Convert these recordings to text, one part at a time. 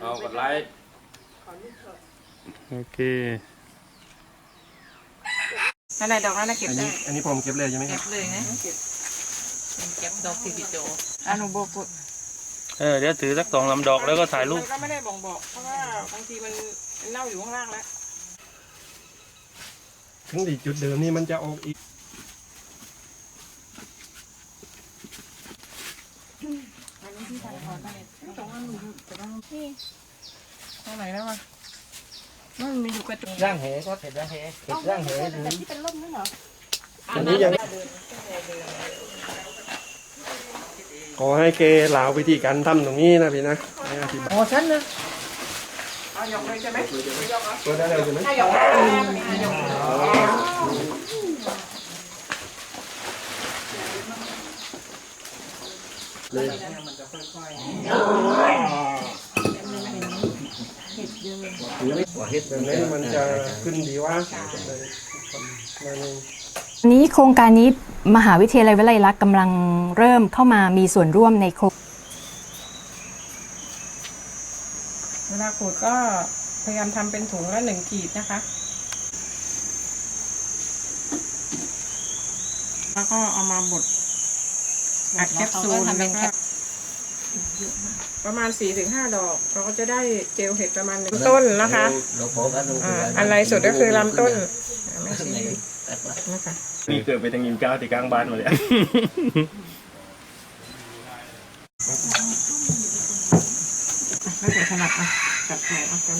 เอากดไลค์โอเคนั่นแหละดอกนั้นนะเก็บอันได้นี้อันนี้ผมเก็บเลยใช่ไหมคเก็รับบเลยนะเก็บดอกที่พี่โจอานุโบกุเออเดี๋ยวถือสักสองลำดอกแล้วก็ถ่ายรูปมันก็ไม่ได้บ่งบอก เพราะว่าบางทีมันเน่าอยู่ข้างล่างแล้วถึงอีกจุดเดิมนี่มันจะออกอีก ตรงไหนแล้ววะมันมีอยู่กระจุกร่างเหก็เห็ดร่างเหเห็ดร่างเหหรือที่เป็นร่มนั่นเหรออันนี้ยังขอให้เกเหลาวิธีการทำตรงนี้นะพี่นะให้อธิบายอ๋อฉันนะเอาหยกเลยใช่ไหมหยกเหรอตัวได้เลยใช่ไหมถ้าหยกได้หยก หัวเห็ดแบบนี้มันจะขึ้นดีว่านนี้โครงการนี้มหาวิทยาลัยวิไลลักษณ์กำลังเริ่มเข้ามามีส่วนร่วมในโครงเวลาขูดก็พยายามทำเป็นถุงละหนึ่งขีดนะคะ แล้วก็เอามาบดอัดแคปซูลแล้วก็ ประมาณ4ี่ถึงห้าดอก เราก็จะได้เจลเห็ดประมาณหนึ่งต้นนะคะเราขอกันดูอ่าอันไรสุดก็คือลำต้นอ่าไม่ชี้นะคะนี่เกิดไปทางยิมก้าวที่กลางบ้านมาเลยไม่ถึงขนาดอะจับแผลเอากัน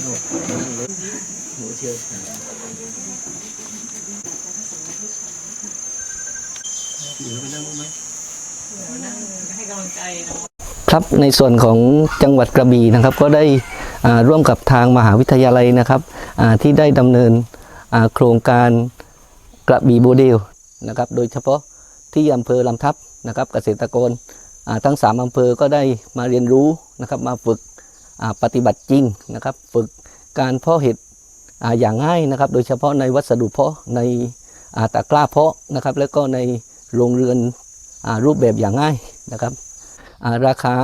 หมูเชียวให้กำลังใจเนะครับในส่วนของจังหวัดกระบี่นะครับ ก็ได้ร่วมกับทางมหาวิทยาลัยนะครับที่ได้ดำเนินโครงการกระบี่โมเดลนะครับโดยเฉพาะที่อำเภอลำทับนะครับเกษตรกรทั้ง 3อำเภอก็ได้มาเรียนรู้นะครับมาฝึกปฏิบัติจริงนะครับ ฝึกการเพาะเห็ดออย่างง่ายนะครับ โดยเฉพาะในวัสดุเพาะในตะกร้าเพาะนะครับ แล้วก็ในโรงเรือนอรูปแบบอย่างง่ายนะครับ ราคา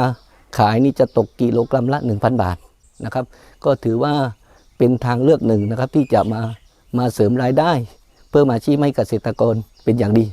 ขายนี่จะตกกิโลกรัมละ 1,000 บาทนะครับ ก็ถือว่าเป็นทางเลือกหนึ่งนะครับที่จะมามาเสริมรายได้ เพิ่มอาชีพให้เกษตรกรเป็นอย่างดี